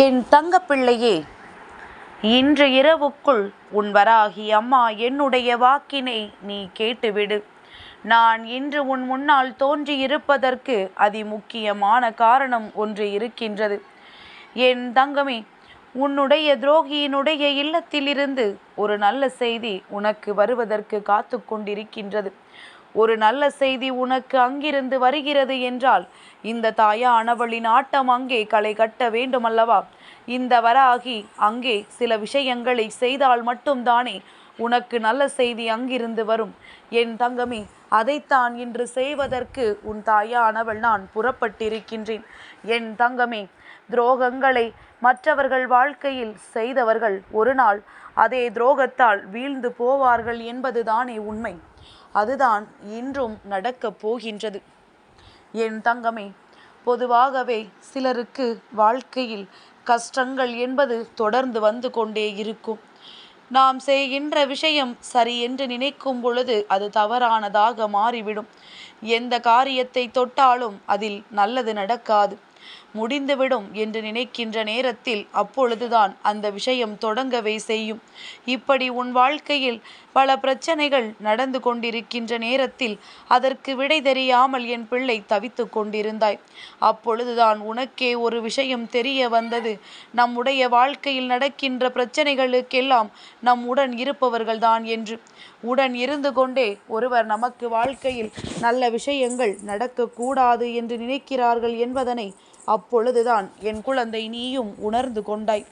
என் தங்கப்பிள்ளையே இன்று இரவுக்குள் உன் வராகி அம்மா என்னுடைய வாக்கினை நீ கேட்டுவிடு. நான் இன்று உன் முன்னால் தோன்றியிருப்பதற்கு அதிமுக்கியமான காரணம் ஒன்று இருக்கின்றது. என் தங்கமே உன்னுடைய துரோகியினுடைய இல்லத்திலிருந்து ஒரு நல்ல செய்தி உனக்கு வருவதற்கு காத்து கொண்டிருக்கின்றது ஒரு நல்ல செய்தி உனக்கு அங்கிருந்து வருகிறது என்றால் இந்த தாயானவளின் ஆட்டம் அங்கே களை கட்ட வேண்டுமல்லவா? இந்த வராகி அங்கே சில விஷயங்களை செய்தால் மட்டும்தானே உனக்கு நல்ல செய்தி அங்கிருந்து வரும்? என் தங்கமே அதைத்தான் இன்று செய்வதற்கு உன் தாயானவள் நான் புறப்பட்டிருக்கின்றேன். என் தங்கமே துரோகங்களை மற்றவர்கள் வாழ்க்கையில் செய்தவர்கள் ஒரு நாள் அதே துரோகத்தால் வீழ்ந்து போவார்கள் என்பதுதானே உண்மை. அதுதான் இன்றும் நடக்கப் போகின்றது. என் தங்கமே பொதுவாகவே சிலருக்கு வாழ்க்கையில் கஷ்டங்கள் என்பது தொடர்ந்து வந்து கொண்டே இருக்கும். நாம் செய்கின்ற விஷயம் சரி என்று நினைக்கும் பொழுது அது தவறானதாக மாறிவிடும். எந்த காரியத்தை தொட்டாலும் அதில் நல்லது நடக்காது. முடிந்துவிடும் என்று நினைக்கின்ற நேரத்தில் அப்பொழுதுதான் அந்த விஷயம் தொடங்கவே செய்யும். இப்படி உன் வாழ்க்கையில் பல பிரச்சனைகள் நடந்து கொண்டிருக்கின்ற நேரத்தில் அதற்கு விடை தெரியாமல் என் பிள்ளை தவித்து கொண்டிருந்தாய். அப்பொழுதுதான் உனக்கே ஒரு விஷயம் தெரிய வந்தது. நம்முடைய வாழ்க்கையில் நடக்கின்ற பிரச்சனைகளுக்கெல்லாம் நம் உடன் இருப்பவர்கள்தான் என்று. உடன் இருந்து கொண்டே ஒருவர் நமக்கு வாழ்க்கையில் நல்ல விஷயங்கள் நடக்கக்கூடாது என்று நினைக்கிறார்கள் என்பதனை அப்பொழுதுதான் என் குழந்தை நீயும் உணர்ந்து கொண்டாய்.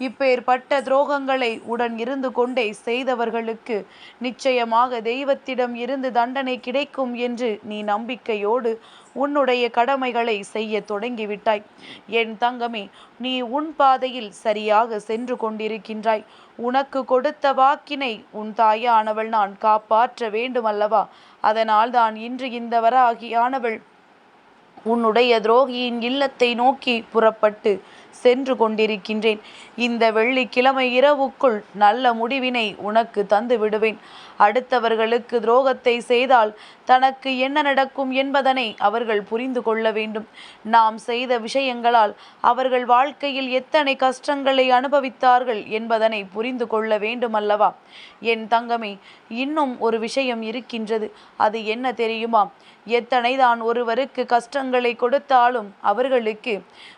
இப்பேற்பட்ட துரோகங்களை உடன் இருந்து கொண்டே செய்தவர்களுக்கு நிச்சயமாக தெய்வத்திடம் இருந்து தண்டனை கிடைக்கும் என்று நீ நம்பிக்கையோடு உன்னுடைய கடமைகளை செய்ய தொடங்கிவிட்டாய். என் தங்கமே நீ உன் பாதையில் சரியாக சென்று கொண்டிருக்கின்றாய். உனக்கு கொடுத்த வாக்கினை உன் தாயானவள் நான் காப்பாற்ற வேண்டுமல்லவா? அதனால் தான் இன்று இந்த வராகியானவள் உன்னுடைய துரோகியின் இல்லத்தை நோக்கி புறப்பட்டு சென்று கொண்டிருக்கின்றேன். இந்த வெள்ளிக்கிழமை இரவுக்குள் நல்ல முடிவினை உனக்கு தந்து விடுவேன். அடுத்தவர்களுக்கு துரோகத்தை செய்தால் தனக்கு என்ன நடக்கும் என்பதனை அவர்கள் புரிந்து கொள்ள வேண்டும். நாம் செய்த விஷயங்களால் அவர்கள் வாழ்க்கையில் எத்தனை கஷ்டங்களை அனுபவித்தார்கள் என்பதனை புரிந்து கொள்ள வேண்டும் அல்லவா என் தங்கமே இன்னும் ஒரு விஷயம் இருக்கின்றது. அது என்ன தெரியுமா? எத்தனை தான் ஒருவருக்கு கஷ்டங்களை கொடுத்தாலும் அவர்களுக்கு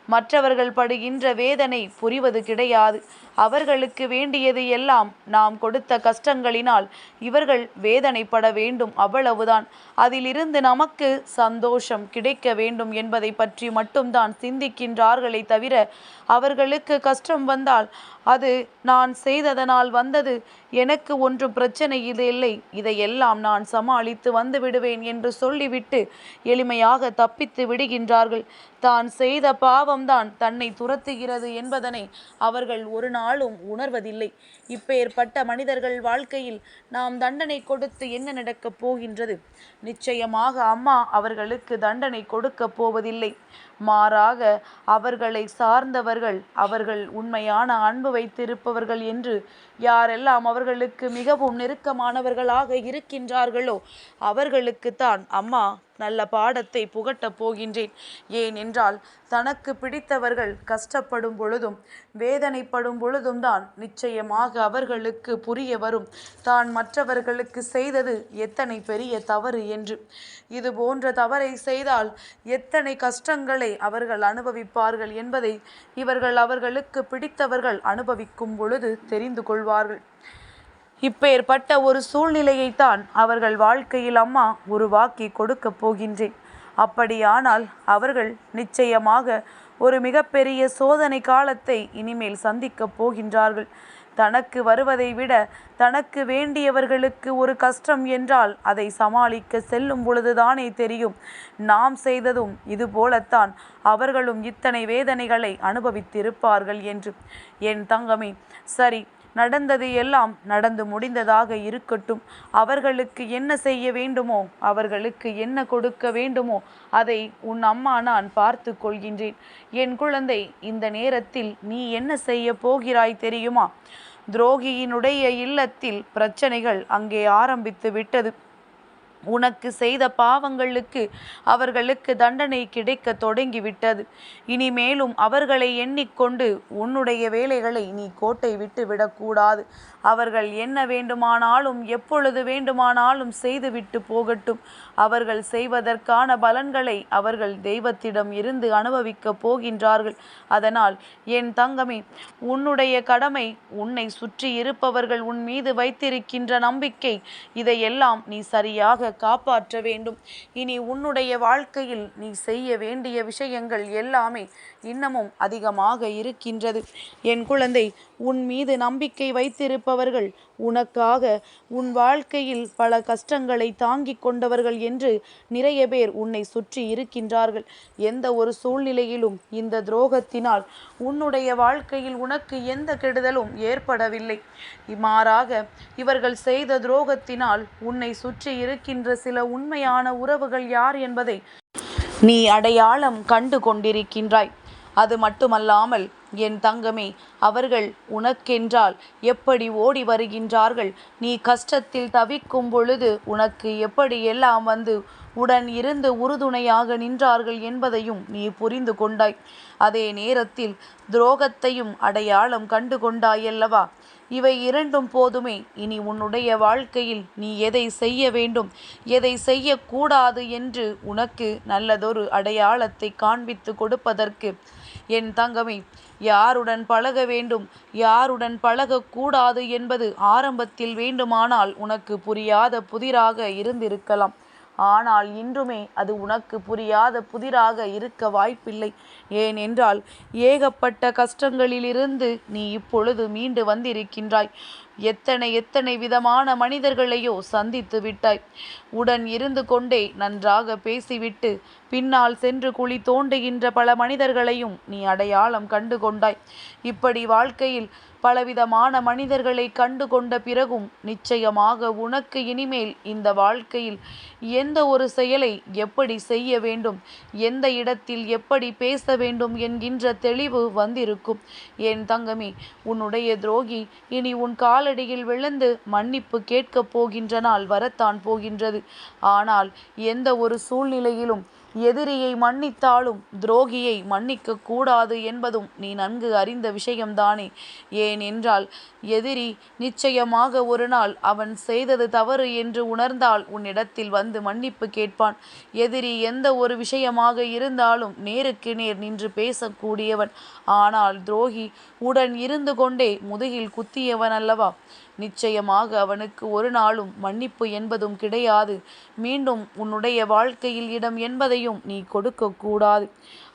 மற்றவர்கள் படுகின்ற வேதனை புரிவது கிடையாது. அவர்களுக்கு வேண்டியது எல்லாம் நாம் கொடுத்த கஷ்டங்களினால் இவர்கள் வேதனைப்பட வேண்டும் அவ்வளவுதான். அதிலிருந்து நமக்கு சந்தோஷம் கிடைக்க வேண்டும் என்பதை பற்றி மட்டும்தான் சிந்திக்கின்றார்களே தவிர அவர்களுக்கு கஷ்டம் வந்தால் அது நான் செய்ததனால் வந்தது. எனக்கு ஒன்றும் பிரச்சனை இது இல்லை. இதையெல்லாம் நான் சமாளித்து வந்து விடுவேன் என்று சொல்லிவிட்டு எளிமையாக தப்பித்து விடுகின்றார்கள். தான் செய்த பாவம்தான் தன்னை துரத்துகிறது என்பதனை அவர்கள் ஒரு நாள் நாளும் உணர்வதில்லை. இப்பேற்பட்ட மனிதர்கள் வாழ்க்கையில் நாம் தண்டனை கொடுத்து என்ன நடக்கப் போகின்றது? நிச்சயமாக அம்மா அவர்களுக்கு தண்டனை கொடுக்கப் போவதில்லை. மாறாக அவர்களை சார்ந்தவர்கள் அவர்கள் உண்மையான அன்பு வைத்திருப்பவர்கள் என்று யாரெல்லாம் அவர்களுக்கு மிகவும் நெருக்கமானவர்களாக இருக்கின்றார்களோ அவர்களுக்குத்தான் அம்மா நல்ல பாடத்தை புகட்டப் போகின்றேன். ஏனென்றால் தனக்கு பிடித்தவர்கள் கஷ்டப்படும் பொழுதும் வேதனைப்படும் பொழுதும் தான் நிச்சயமாக அவர்களுக்கு புரிய வரும். தான் மற்றவர்களுக்கு செய்தது எத்தனை பெரிய தவறு என்று. இது போன்ற தவறை செய்தால் எத்தனை கஷ்டங்களை அவர்கள் அனுபவிப்பார்கள் என்பதை இவர்கள் அவர்களுக்கு பிடித்தவர்கள் அனுபவிக்கும் பொழுது தெரிந்து கொள்வார்கள். இப்பேற்பட்ட ஒரு சூழ்நிலையைத்தான் அவர்கள் வாழ்க்கையில் அம்மா உருவாக்கி கொடுக்கப் போகின்றேன். அப்படியானால் அவர்கள் நிச்சயமாக ஒரு மிகப்பெரிய சோதனை காலத்தை இனிமேல் சந்திக்கப் போகின்றார்கள். தனக்கு வருவதை விட தனக்கு வேண்டியவர்களுக்கு ஒரு கஷ்டம் என்றால் அதை சமாளிக்க செல்லும் பொழுதுதானே தெரியும். நாம் செய்ததும் இது போலத்தான் அவர்களும் இத்தனை வேதனைகளை அனுபவித்திருப்பார்கள் என்று. என் தங்கமே சரி நடந்தது எல்லாம் நடந்து முடிந்ததாக இருக்கட்டும். அவர்களுக்கு என்ன செய்ய வேண்டுமோ அவர்களுக்கு என்ன கொடுக்க வேண்டுமோ அதை உன் அம்மா நான் பார்த்து கொள்கின்றேன். என் குழந்தை இந்த நேரத்தில் நீ என்ன செய்ய போகிறாய் தெரியுமா? துரோகியினுடைய இல்லத்தில் பிரச்சனைகள் அங்கே ஆரம்பித்து விட்டது. உனக்கு செய்த பாவங்களுக்கு அவர்களுக்கு தண்டனை கிடைக்க தொடங்கிவிட்டது. இனிமேலும் அவர்களை எண்ணிக்கொண்டு உன்னுடைய வேலைகளை நீ கோட்டை விட்டு விடக்கூடாது. அவர்கள் என்ன வேண்டுமானாலும் எப்பொழுது வேண்டுமானாலும் செய்துவிட்டு போகட்டும். அவர்கள் செய்வதற்கான பலன்களை அவர்கள் தெய்வத்திடம் இருந்து அனுபவிக்கப் போகின்றார்கள். அதனால் என் தங்கமே உன்னுடைய கடமை உன்னை சுற்றி இருப்பவர்கள் உன் மீது வைத்திருக்கின்ற நம்பிக்கை இதையெல்லாம் நீ சரியாக காப்பாற்ற வேண்டும். இனி உன்னுடைய வாழ்க்கையில் நீ செய்ய வேண்டிய விஷயங்கள் எல்லாமே இன்னமும் அதிகமாக இருக்கின்றது. என் குழந்தை உன் மீது நம்பிக்கை வைத்திருப்பவர்கள் உனக்காக உன் வாழ்க்கையில் பல கஷ்டங்களை தாங்கிக் கொண்டவர்கள் என்று நிறைய பேர் உன்னை சுற்றி இருக்கின்றார்கள். எந்த ஒரு சூழ்நிலையிலும் இந்த துரோகத்தினால் உன்னுடைய வாழ்க்கையில் உனக்கு எந்த கெடுதலும் ஏற்படவில்லை. மாறாக இவர்கள் செய்த துரோகத்தினால் உன்னை சுற்றி இருக்கின்ற சில உண்மையான உறவுகள் யார் என்பதை நீ அடையாளம் கண்டு கொண்டிருக்கின்றாய். அது மட்டுமல்லாமல் என் தங்கமே அவர்கள் உனக்கென்றால் எப்படி ஓடி வருகின்றார்கள்? நீ கஷ்டத்தில் தவிக்கும் பொழுது உனக்கு எப்படி எல்லாம் வந்து உடன் இருந்து உறுதுணையாக நின்றார்கள் என்பதையும் நீ புரிந்து கொண்டாய். அதே நேரத்தில் துரோகத்தையும் அடையாளம் கண்டு கொண்டாயல்லவா? இவை இரண்டும் போதுமே. இனி உன்னுடைய வாழ்க்கையில் நீ எதை செய்ய வேண்டும்? எதை செய்யக்கூடாது என்று உனக்கு நல்லதொரு அடையாளத்தை காண்பித்து கொடுப்பதற்கு என் தங்கமே யாருடன் பழக வேண்டும் யாருடன் பழகக்கூடாது என்பது ஆரம்பத்தில் வேண்டுமானால் உனக்கு புரியாத புதிராக இருந்திருக்கலாம். ஆனால் இன்றுமே அது உனக்கு புரியாத புதிராக இருக்க வாய்ப்பில்லை. ஏனென்றால் ஏகப்பட்ட கஷ்டங்களிலிருந்து நீ இப்பொழுது மீண்டு வந்திருக்கின்றாய். எத்தனை எத்தனை விதமான மனிதர்களையோ சந்தித்து விட்டாய். உடன் இருந்து கொண்டே நன்றாக பேசிவிட்டு பின்னால் சென்று குழி தோண்டுகின்ற பல மனிதர்களையும் நீ அடையாளம் கண்டு கொண்டாய். இப்படி வாழ்க்கையில் பலவிதமான மனிதர்களை கண்டு கொண்ட பிறகும் நிச்சயமாக உனக்கு இனிமேல் இந்த வாழ்க்கையில் எந்த ஒரு செயலை எப்படி செய்ய வேண்டும் எந்த இடத்தில் எப்படி பேச வேண்டும் என்கின்ற தெளிவு வந்திருக்கும். என் தங்கமே உன்னுடைய துரோகி இனி உன் காலடியில் விழுந்து மன்னிப்பு கேட்கப் போகின்ற நாள் வரத்தான் போகின்றது. ஆனால் எந்த ஒரு சூழ்நிலையிலும் எதிரியை மன்னித்தாலும் துரோகியை மன்னிக்க கூடாது என்பதும் நீ நன்கு அறிந்த விஷயம்தானே. ஏன் என்றால் எதிரி நிச்சயமாக ஒரு நாள் அவன் செய்தது தவறு என்று உணர்ந்தால் உன்னிடத்தில் வந்து மன்னிப்பு கேட்பான். எதிரி எந்த ஒரு விஷயமாக இருந்தாலும் நேருக்கு நேர் நின்று பேசக்கூடியவன். ஆனால் துரோகி உடன் இருந்து கொண்டே முதுகில் குத்தியவன் அல்லவா? நிச்சயமாக அவனுக்கு ஒரு நாளும் மன்னிப்பு என்பதும் கிடையாது. மீண்டும் உன்னுடைய வாழ்க்கையில் இடம் என்பதையும் நீ கொடுக்கக்கூடாது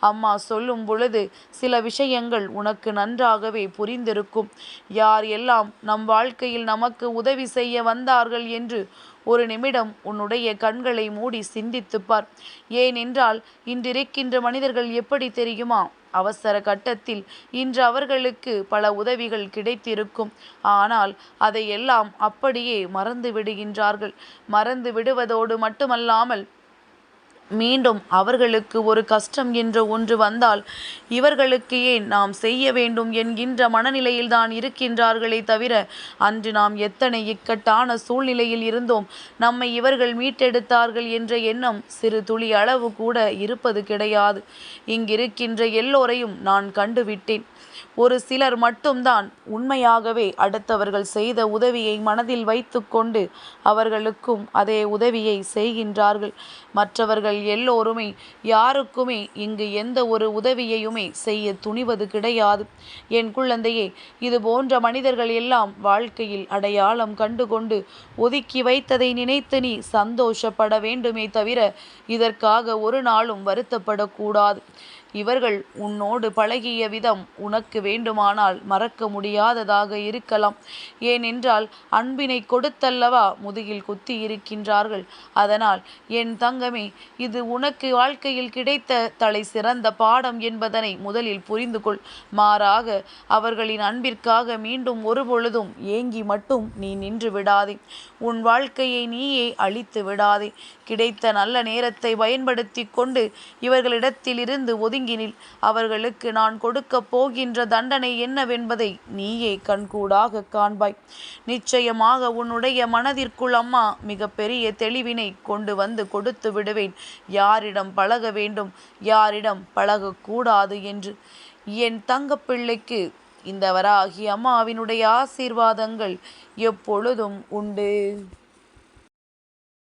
அம்மா சொல்லும் பொழுது சில விஷயங்கள் உனக்கு நன்றாகவே புரிந்திருக்கும். யார் எல்லாம் நம் வாழ்க்கையில் நமக்கு உதவி செய்ய வந்தார்கள் என்று ஒரு நிமிடம் உன்னுடைய கண்களை மூடி சிந்தித்துப்பார் ஏனென்றால் இன்றிருக்கின்ற மனிதர்கள் எப்படி தெரியுமா? அவசர கட்டத்தில் இன்று அவர்களுக்கு பல உதவிகள் கிடைத்திருக்கும். ஆனால் அதையெல்லாம் அப்படியே மறந்து விடுகின்றார்கள் மறந்து விடுவதோடு மட்டுமல்லாமல் மீண்டும் அவர்களுக்கு ஒரு கஷ்டம் என்று ஒன்று வந்தால் இவர்களுக்கு ஏன் நாம் செய்ய வேண்டும் என்கின்ற மனநிலையில்தான் இருக்கின்றார்களே தவிர அன்று நாம் எத்தனை இக்கட்டான சூழ்நிலையில் இருந்தோம். நம்மை இவர்கள் மீட்டெடுத்தார்கள் என்ற எண்ணம் சிறு துளி அளவு கூட இருப்பது கிடையாது. இங்கிருக்கின்ற எல்லோரையும் நான் கண்டுவிட்டேன். ஒரு சிலர் மட்டும்தான் உண்மையாகவே அடுத்தவர்கள் செய்த உதவியை மனதில் வைத்துக்கொண்டு அவர்களுக்கும் அதே உதவியை செய்கின்றார்கள். மற்றவர்கள் எல்லோருமே யாருக்குமே இங்கு எந்த ஒரு உதவியையுமே செய்ய துணிவது கிடையாது. என் குழந்தையே இது போன்ற மனிதர்கள் எல்லாம் வாழ்க்கையில் அடையாளம் கண்டுகொண்டு ஒதுக்கி வைத்ததை நினைத்து நீ சந்தோஷப்பட வேண்டுமே தவிர இதற்காக ஒரு நாளும் வருத்தப்படக்கூடாது. இவர்கள் உன்னோடு பழகிய விதம் உனக்கு வேண்டுமானால் மறக்க முடியாததாக இருக்கலாம். ஏனென்றால் அன்பினை கொடுத்தல்லவா முதுகில் குத்தி இருக்கின்றார்கள். அதனால் என் தங்கமே இது உனக்கு வாழ்க்கையில் கிடைத்த தலை சிறந்த பாடம் என்பதனை முதலில் புரிந்து கொள். மாறாக அவர்களின் அன்பிற்காக மீண்டும் ஒருபொழுதும் ஏங்கி மட்டும் நீ நின்று விடாதே. உன் வாழ்க்கையை நீயே அழித்து விடாதே. கிடைத்த நல்ல நேரத்தை பயன்படுத்தி கொண்டு இவர்களிடத்திலிருந்து ஒதுங்கி ஒதுங்கினில் அவர்களுக்கு நான் கொடுக்கப் போகின்ற தண்டனை என்னவென்பதை நீயே கண்கூடாக காண்பாய். நிச்சயமாக உன்னுடைய மனதிற்குள் அம்மா மிக பெரிய தெளிவினை கொண்டு வந்து கொடுத்து விடுவேன். யாரிடம் பழக வேண்டும்? யாரிடம் பழகக்கூடாது என்று. என் தங்கப்பிள்ளைக்கு இந்த வராகி அம்மாவினுடைய ஆசீர்வாதங்கள் எப்பொழுதும் உண்டு.